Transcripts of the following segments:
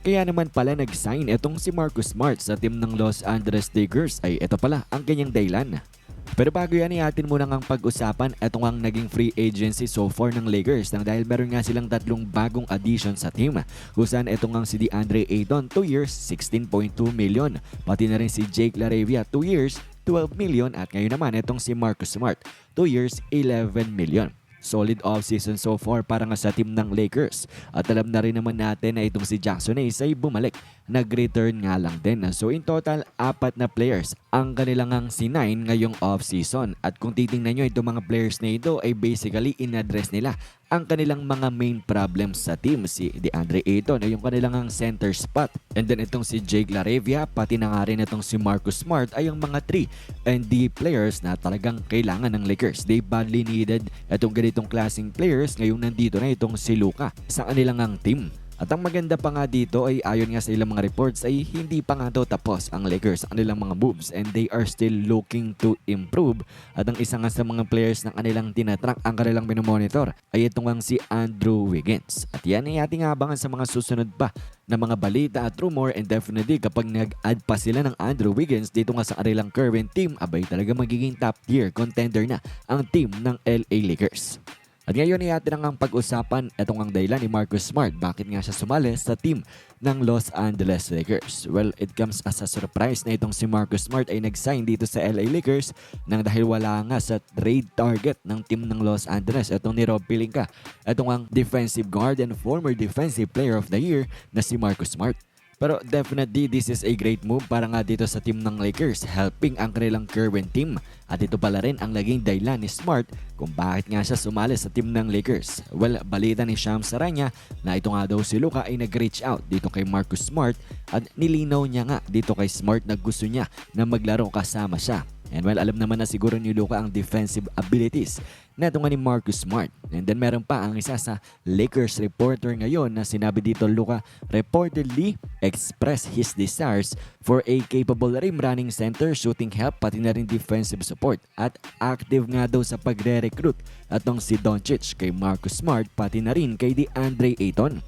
Kaya naman pala nag-sign itong si Marcus Smart sa team ng Los Angeles Lakers ay ito pala ang kanyang dahilan. Pero bago yan, iatin muna ngang pag-usapan itong ang naging free agency so far ng Lakers nang dahil meron nga silang tatlong bagong addition sa team. Kung saan itong ang si DeAndre Ayton, 2 years, 16.2 million. Pati na rin si Jake Laravia, 2 years, 12 million. At ngayon naman itong si Marcus Smart, 2 years, 11 million. Solid offseason so far para nga sa team ng Lakers. At alam na rin naman natin na itong si Jackson Hayes ay bumalik. Nag-return nga lang din. So in total, apat na players ang kanilang ang sinine ngayong offseason. At kung titingnan nyo itong mga players na ito ay basically in-address nila ang kanilang mga main problems sa team. Si DeAndre Ayton ay yung kanilang ang center spot. And then itong si Jake Laravia, pati na nga rin itong si Marcus Smart ay yung mga 3 and D players na talagang kailangan ng Lakers. They badly needed itong ganitong klaseng players. Ngayong nandito na itong si Luka sa kanilang ang team. At ang maganda pa nga dito ay ayon nga sa ilang mga reports ay hindi pa nga daw tapos ang Lakers sa kanilang mga moves and they are still looking to improve. At ang isa nga sa mga players na kanilang tinatrack ang kanilang minomonitor ay itong ang si Andrew Wiggins. At yan ay ating abangan sa mga susunod pa na mga balita at rumor and definitely kapag nag-add pa sila ng Andrew Wiggins dito nga sa kanilang current team abay talaga magiging top tier contender na ang team ng LA Lakers. At ngayon ay atin ang pag-usapan itong ang dahilan ni Marcus Smart. Bakit nga siya sumali sa team ng Los Angeles Lakers? Well, it comes as a surprise na itong si Marcus Smart ay nag-sign dito sa LA Lakers nang dahil wala nga sa trade target ng team ng Los Angeles. Itong ni Rob Pelinka. Itong ang defensive guard and former defensive player of the year na si Marcus Smart. Pero definitely this is a great move para nga dito sa team ng Lakers helping ang kanilang current team. At ito pala rin ang naging dahilan ni Smart kung bakit nga siya sumali sa team ng Lakers. Well, balita ni Sham Saranya na ito nga daw si Luka ay nag-reach out dito kay Marcus Smart at nilinaw niya nga dito kay Smart na gusto niya na maglaro kasama siya. And well, alam naman na siguro ni Luka ang defensive abilities na ito nga ni Marcus Smart. And then meron pa ang isa sa Lakers reporter ngayon na sinabi dito Luka reportedly express his desires for a capable rim running center, shooting help, pati na rin defensive support. At active nga daw sa pagre-recruit atong si Doncic kay Marcus Smart, pati na rin kay DeAndre Ayton.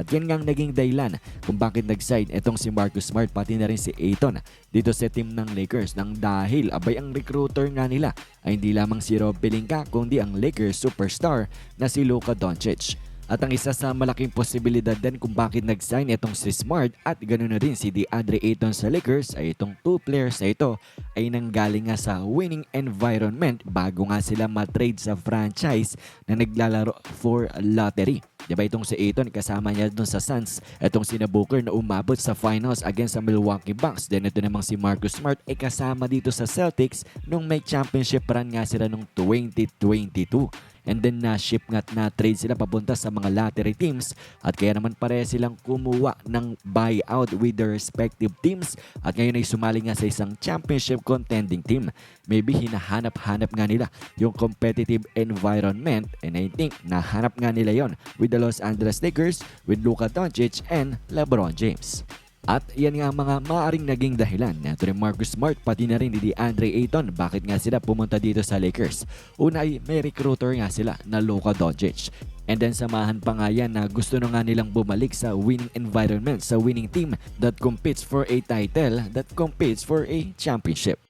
At yan nga ang naging dahilan kung bakit nag-sign itong si Marcus Smart pati na rin si Ayton dito sa team ng Lakers nang dahil abay ang recruiter nga nila ay hindi lamang si Rob Pelinka kundi ang Lakers superstar na si Luka Doncic. At ang isa sa malaking posibilidad din kung bakit nag-sign itong si Smart at ganoon na rin si DeAndre Ayton sa Lakers ay itong two players na ito ay nanggaling nga sa winning environment bago nga sila matrade sa franchise na naglalaro for lottery. Diba itong si Ayton kasama niya dun sa Suns. Itong si Booker na umabot sa finals against sa Milwaukee Bucks. Then ito namang si Marcus Smart ay kasama dito sa Celtics nung may championship run nga sila nung 2022. And then na-ship nga at na-trade sila papunta sa mga lottery teams at kaya naman pare silang kumuha ng buyout with their respective teams at ngayon ay sumali nga sa isang championship contending team. Maybe hinahanap-hanap nga nila yung competitive environment and I think nahanap nga nila yon with the Los Angeles Lakers with Luka Doncic and LeBron James. At yan nga mga maaring naging dahilan na ni Marcus Smart pati na rin ni DeAndre Ayton bakit nga sila pumunta dito sa Lakers. Una ay may recruiter nga sila na Luka Doncic. And then samahan pa nga yan na gusto na nga nilang bumalik sa winning environment, sa winning team that competes for a title, that competes for a championship.